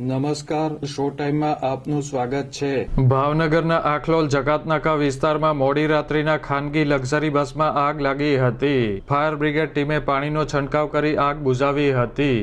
નમસ્કાર શો ટાઈમમાં આપનું સ્વાગત છે. ભાવનગરના આખલોલ જકાતનાકા વિસ્તારમાં મોડી રાત્રિના ખાનગી લક્ઝરી બસમાં આગ લાગી હતી. ફાયર બ્રિગેડ ટીમે પાણીનો છંટકાવ કરી આગ બુઝાવી હતી.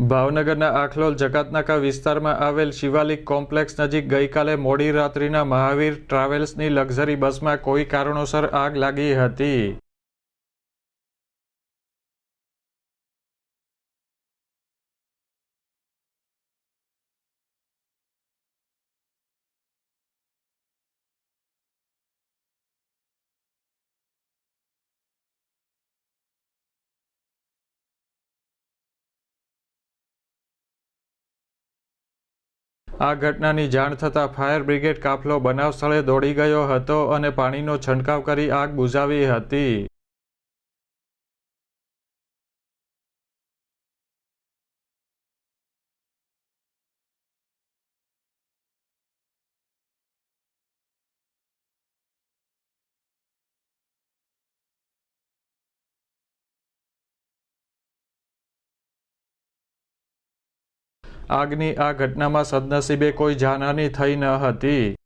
ભાવનગરના આખલોલ જકાતનાકા વિસ્તારમાં આવેલ શિવાલિક કોમ્પ્લેક્સ નજીક ગઈકાલે મોડી રાત્રિના મહાવીર ટ્રાવેલ્સની લક્ઝરી બસમાં કોઈ કારણોસર આગ લાગી હતી. આ ઘટનાની જાણ થતાં ફાયર બ્રિગેડ કાફલો બનાવ સ્થળે દોડી ગયો હતો અને પાણીનો છંટકાવ કરી આગ બુઝાવી હતી. આગની આ ઘટનામાં સદનસીબે કોઈ જાનહાની થઈ ન હતી.